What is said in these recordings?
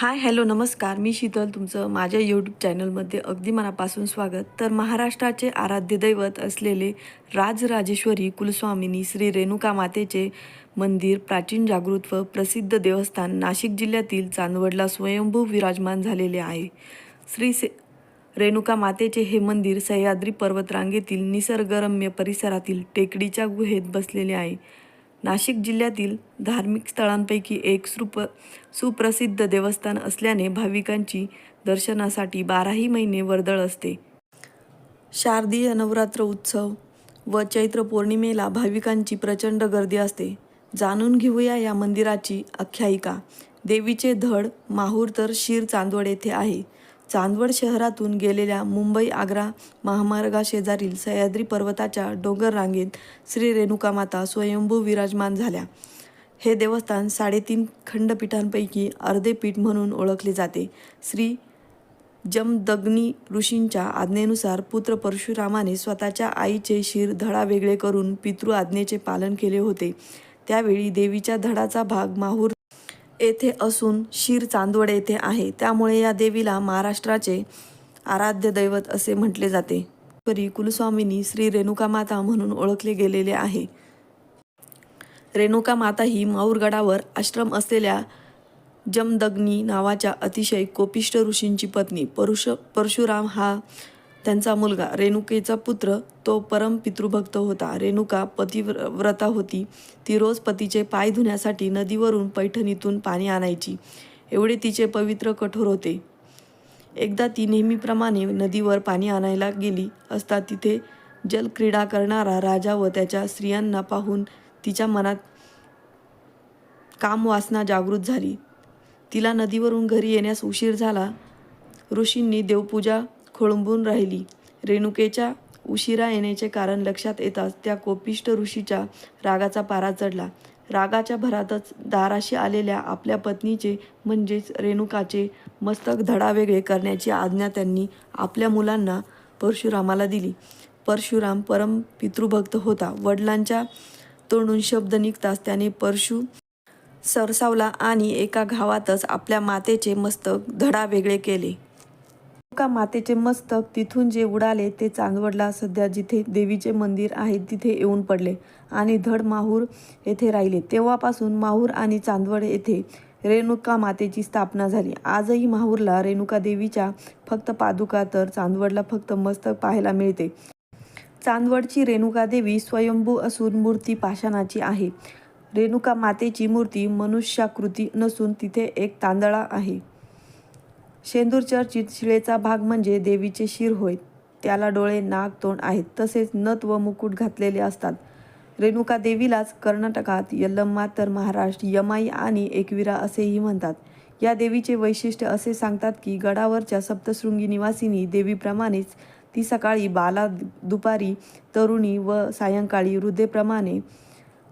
Hi hello नमस्कार. मी शीतल तुमचं माझ्या यूट्यूब चॅनलमध्ये अगदी मनापासून स्वागत. तर महाराष्ट्राचे आराध्य दैवत असलेले राजराजेश्वरी कुलस्वामिनी श्री रेणुका मातेचे मंदिर प्राचीन जागृत व प्रसिद्ध देवस्थान नाशिक जिल्ह्यातील चांदवडला स्वयंभू विराजमान झालेले आहे. श्री से रेणुका मातेचे हे मंदिर सह्याद्री पर्वतरांगेतील निसर्गरम्य परिसरातील टेकडीच्या गुहेत बसलेले आहे. नाशिक जिल्ह्यातील धार्मिक स्थळांपैकी एक सुप सुप्रसिद्ध देवस्थान असल्याने भाविकांची दर्शनासाठी बाराही महिने वर्दळ असते. शारदीय नवरात्र उत्सव व चैत्र पौर्णिमेला भाविकांची प्रचंड गर्दी असते. जाणून घेऊया या मंदिराची आख्यायिका. देवीचे धड माहूर तर शिर चांदवड येथे आहे. चांदवड शहरातून गेलेल्या मुंबई आग्रा महामार्गाशेजारील सह्याद्री पर्वताच्या डोंगर रांगेत श्री रेणुका माता स्वयंभू विराजमान झाल्या. हे देवस्थान साडेतीन खंडपीठांपैकी अर्धे पीठ म्हणून ओळखले जाते. श्री जमदग्नी ऋषींच्या आज्ञेनुसार पुत्र परशुरामाने स्वतःच्या आईचे शिर धडा वेगळे करून पितृ आज्ञेचे पालन केले होते. त्यावेळी देवीच्या धडाचा भाग माहूर येथे असून शिर चांदवड येथे आहे. त्यामुळे या देवीला महाराष्ट्राचे आराध्य दैवत असे म्हटले जाते. परी कुलस्वामिनी श्री रेणुका माता म्हणून ओळखले गेलेले आहे. रेणुका माता ही माऊरगडावर आश्रम असलेल्या जमदग्नी नावाच्या अतिशय कोपिष्ट ऋषींची पत्नी. परुष परशुराम हा त्यांचा मुलगा रेणुकेचा पुत्र तो परम पितृभक्त होता. रेणुका पतिव्रता होती. ती रोज पतीचे पाय धुण्यासाठी नदीवरून पैठणीतून पाणी आणायची. एवढे तिचे पवित्र कठोर होते. एकदा ती नेहमीप्रमाणे नदीवर पाणी आणायला गेली असता तिथे जलक्रीडा करणारा राजा व त्याच्या स्त्रियांना पाहून तिच्या मनात कामवासना जागृत झाली. तिला नदीवरून घरी येण्यास उशीर झाला. ऋषींनी देवपूजा खोळंबून राहिली. रेणुकेच्या उशिरा येण्याचे कारण लक्षात येताच त्या कोपिष्ट ऋषीच्या रागाचा पारा चढला. रागाच्या भरातच दाराशी आलेल्या आपल्या पत्नीचे म्हणजेच रेणुकाचे मस्तक धडा वेगळे करण्याची आज्ञा त्यांनी आपल्या मुलांना परशुरामाला दिली. परशुराम परम पितृभक्त होता. वडिलांच्या तोंडून शब्द निघताच त्याने परशु सरसावला आणि एका घावातच आपल्या मातेचे मस्तक धडा वेगळे केले. का मातेचे मस्तक तिथून जे उडाले ते चांदवडला सध्या जिथे देवीचे मंदिर आहे तिथे येऊन पडले आणि धड माहूर येथे राहिले. तेव्हापासून माहूर आणि चांदवड येथे रेणुका मातेची स्थापना झाली. आजही माहूरला रेणुका देवीच्या फक्त पादुका तर चांदवडला फक्त मस्तक पाहायला मिळते. चांदवडची रेणुका देवी स्वयंभू असून मूर्ती पाषाणाची आहे. रेणुका मातेची मूर्ती मनुष्याकृती नसून तिथे एक तांदळा आहे. शेंदूर चर्चित शिळेचा भाग म्हणजे देवीचे शिर होय. त्याला डोळे नाक तोंड आहेत. तसेच नथ व मुकुट घातलेले असतात. रेणुका देवीलाच कर्नाटकात यल्लम्मा तर महाराष्ट्र यमाई आणि एकविरा असेही म्हणतात. या देवीचे वैशिष्ट्य असे सांगतात की गडावरच्या सप्तशृंगी निवासिनी देवीप्रमाणेच ती सकाळी बाला दुपारी तरुणी व सायंकाळी हृदयप्रमाणे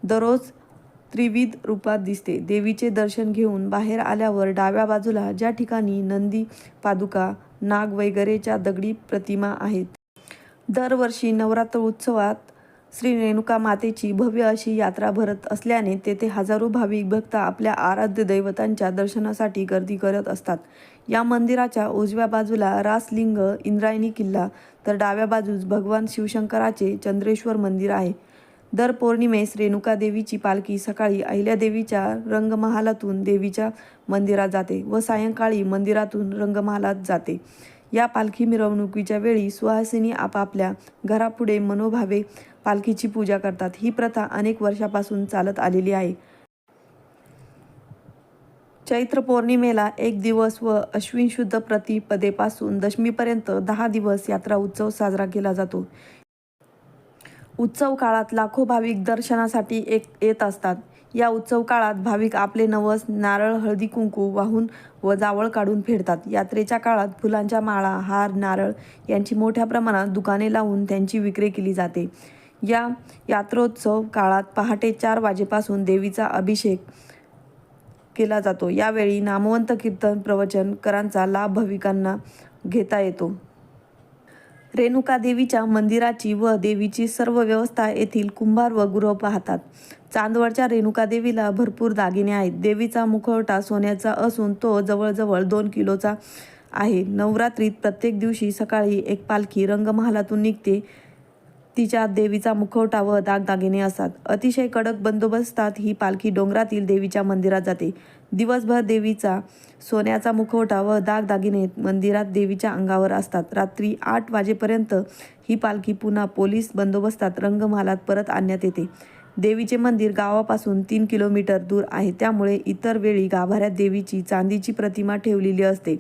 दररोज त्रिविध रूपात दिसते. देवीचे दर्शन घेऊन बाहेर आल्यावर डाव्या बाजूला ज्या ठिकाणी नंदी पादुका नाग वगैरेच्या दगडी प्रतिमा आहेत. दरवर्षी नवरात्र उत्सवात श्री रेणुका मातेची भव्य अशी यात्रा भरत असल्याने तेथे हजारो भाविक भक्त आपल्या आराध्य दैवतांच्या दर्शनासाठी गर्दी करत असतात. या मंदिराच्या उजव्या बाजूला रासलिंग इंद्रायणी किल्ला तर डाव्या बाजूस भगवान शिवशंकराचे चंद्रेश्वर मंदिर आहे. दर पौर्णिमेस रेणुका देवीची पालखी सकाळी अहिल्यादेवीच्या रंगमहालातून देवीच्या मंदिरात जाते व सायंकाळी मंदिरातून रंगमहालात जाते. या पालखी मिरवणुकीच्या वेळी सुहासिनी आपापल्या घरापुढे मनोभावे पालखीची पूजा करतात. ही प्रथा अनेक वर्षापासून चालत आलेली आहे. चैत्र पौर्णिमेला एक दिवस व अश्विन शुद्ध प्रतिपदेपासून दशमीपर्यंत दहा दिवस यात्रा उत्सव साजरा केला जातो. उत्सव काळात लाखो भाविक दर्शनासाठी एक येत असतात. या उत्सव काळात भाविक आपले नवस नारळ हळदी कुंकू वाहून व जावळ काढून फेडतात यात्रेच्या काळात फुलांच्या माळा हार नारळ यांची मोठ्या प्रमाणात दुकाने लावून त्यांची विक्री केली जाते. या यात्रोत्सव काळात पहाटे चार वाजेपासून देवीचा अभिषेक केला जातो. यावेळी नामवंत कीर्तन प्रवचन करांचा लाभ भाविकांना घेता येतो. रेणुका देवीच्या मंदिराची व देवीची सर्व व्यवस्था येथील कुंभार व गुरव पाहतात. चांदवडच्या रेणुका देवीला भरपूर दागिने आहेत. देवीचा मुखवटा सोन्याचा असून तो जवळजवळ दोन किलोचा आहे. नवरात्रीत प्रत्येक दिवशी सकाळी एक पालखी रंगमहालातून निघते. तिच्या देवीचा मुखवटा व दागदागिने असतात. अतिशय कडक बंदोबस्तात ही पालखी डोंगरातील देवीच्या मंदिरात जाते. दिवसभर देवीचा सोन्याचा मुखवटा व दागदागिने मंदिरात देवीच्या अंगावर असतात. रात्री आठ वाजेपर्यंत ही पालखी पुन्हा पोलीस बंदोबस्तात रंगमहालात परत आणण्यात येते. देवीचे मंदिर गावापासून तीन किलोमीटर दूर आहे. त्यामुळे इतर वेळी गाभाऱ्यात देवीची चांदीची प्रतिमा ठेवलेली असते.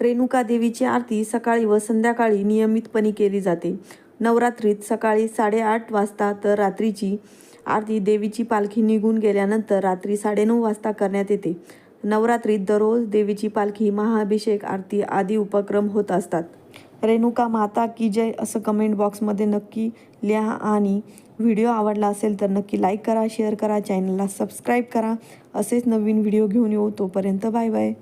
रेणुका देवीची आरती सकाळी व संध्याकाळी नियमितपणे केली जाते. नवरात्रीत सकाळी साडेआठ वाजता तर रात्रीची आरती देवीची पालखी निघून गेल्यानंतर रात्री साडेनऊ वाजता करण्यात येते. नवरात्रीत दररोज देवीची पालखी महाअभिषेक आरती आदी उपक्रम होत असतात. रेणुका माता की जय असं कमेंट बॉक्समध्ये नक्की लिहा आणि व्हिडिओ आवडला असेल तर नक्की लाईक करा शेअर करा चॅनलला सबस्क्राईब करा. असेच नवीन व्हिडिओ घेऊन येऊ तोपर्यंत बाय बाय